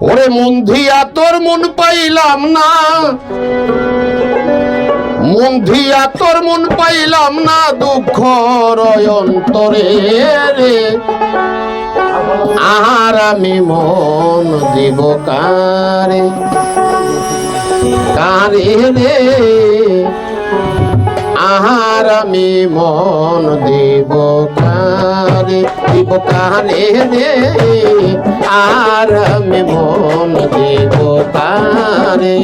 ওরে মন দিয়া তোর মন পাইলাম না। মন দিয়া তোর মন পাইলাম না দুঃখ অন্তরে রে। আর আমি মন দিব কারে? কারে রে? আহার আমি মন দেব কারে? দিব কানে নে আর আমি মন দিব কারে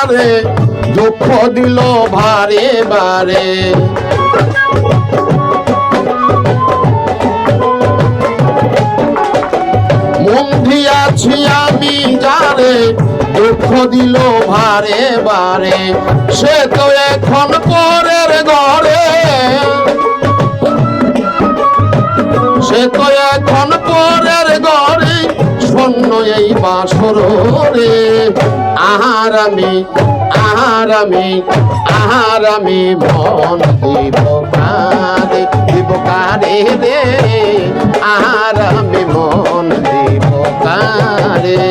যারে দুঃখ দিল ভারে বারে। আমি যারে, দুঃখ দিল ভারে বারে। সে তো এখন পরের ঘরে। সে তো এখন পরের ঘরে। শূন্য এই বাসর রে আহার আমি আহার আমি আহার আমি মন দিব কারে দিব কারে রে। আহার আমি মন দিব কারে।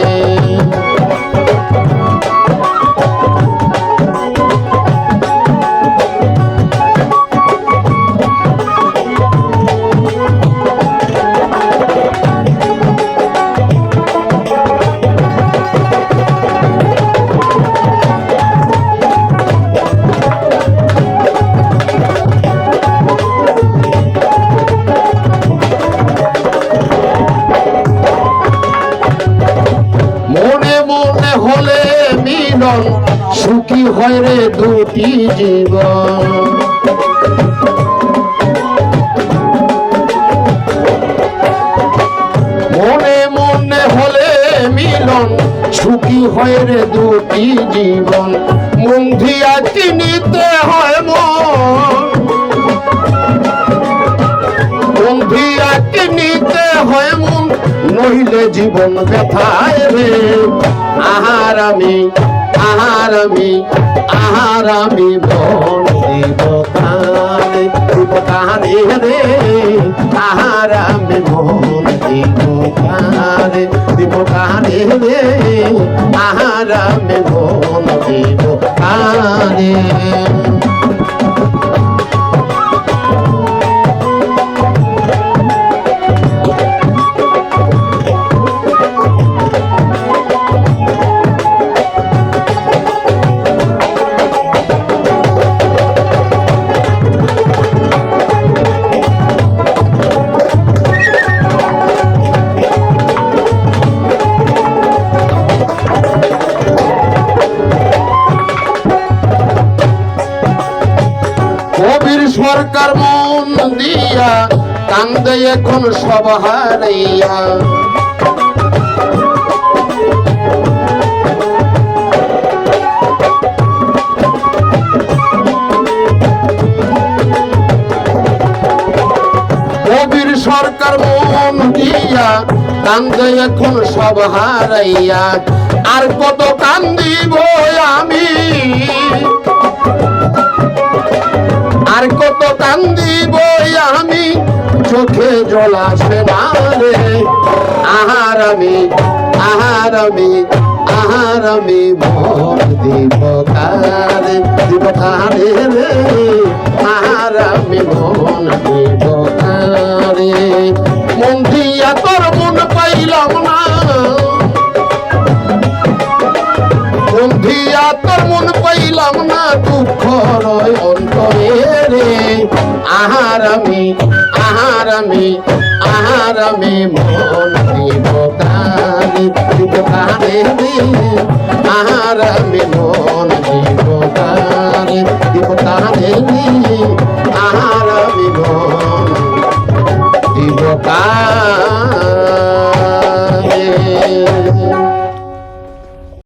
হলে মিলন, সুখী হয় রে দুটি জীবন। মনে মনে হলে মিলন, সুখী হয় রে দুটি জীবন। দিয়া চিনিতে হয় মন। দিয়া চিনিতে হয় মন। নইলে জীবন ব্যথায় রে। আহার আমি আহার আমি আহার আমি দিব কানে দিব কানে রে। আহার আমি দিব কানে দিব কানে রে। আহার আমি মন দিব সরকার মন দিয়া কান্দে এখন সব হারাইয়া। সরকার মন দিয়া কান্দে এখন সব হারাইয়া। আর কত কান্দি কান্দিব জল আসে না রে আহার আমি আহার আমি আহার আমি মন দিব কারে আহার আমি মন বন্ধিয়া তোর মন পাইলাম না দুঃখ রয় অন্তরে রে। আহার আমি আহার আমি আহার আমি মন দিব দেবতা দিব আহার আমি মন